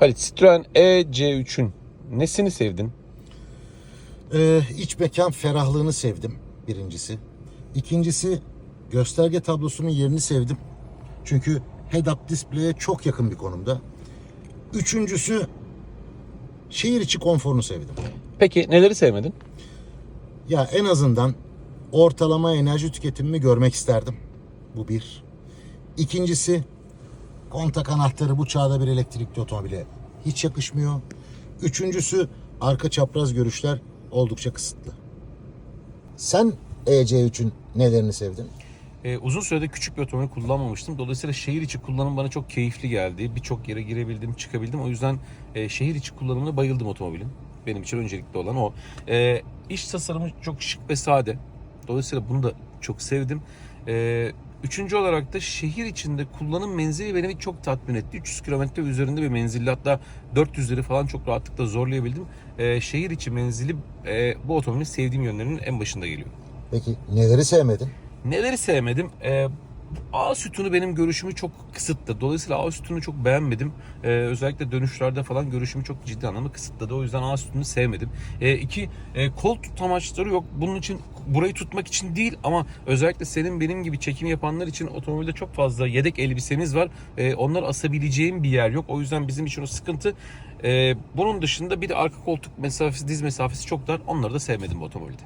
Halit Citroen E C3'ün nesini sevdin? Ee, iç mekan ferahlığını sevdim birincisi. İkincisi gösterge tablosunun yerini sevdim. Çünkü head-up display'e çok yakın bir konumda. Üçüncüsü şehir içi konforunu sevdim. Peki neleri sevmedin? Ya en azından ortalama enerji tüketimimi görmek isterdim. Bu bir. İkincisi kontak anahtarı bu çağda bir elektrikli otomobile hiç yakışmıyor. Üçüncüsü arka çapraz görüşler oldukça kısıtlı. Sen EC3'ün nelerini sevdin? Ee, uzun süredir küçük bir otomobil kullanmamıştım. Dolayısıyla şehir içi kullanım bana çok keyifli geldi. Birçok yere girebildim, çıkabildim. O yüzden e, şehir içi kullanımına bayıldım otomobilin. Benim için öncelikli olan o. E, iç tasarımı çok şık ve sade. Dolayısıyla bunu da çok sevdim. E, üçüncü olarak da şehir içinde kullanım menzili beni çok tatmin etti. 300 kilometre üzerinde bir menzilli hatta 400'leri falan çok rahatlıkla zorlayabildim. E, şehir içi menzili e, bu otomobilin sevdiğim yönlerinin en başında geliyor. Peki neleri sevmedin? Neleri sevmedim? Ee, A sütunu benim görüşümü çok kısıttı. Dolayısıyla A sütunu çok beğenmedim. Ee, özellikle dönüşlerde falan görüşümü çok ciddi anlamda kısıtladı. O yüzden A sütunu sevmedim. Ee, iki, e, kol tutamaçları yok. Bunun için burayı tutmak için değil ama özellikle senin benim gibi çekim yapanlar için otomobilde çok fazla yedek elbisemiz var. Ee, onları asabileceğim bir yer yok. O yüzden bizim için o sıkıntı. Ee, bunun dışında bir de arka koltuk mesafesi, diz mesafesi çok dar. Onları da sevmedim bu otomobilde.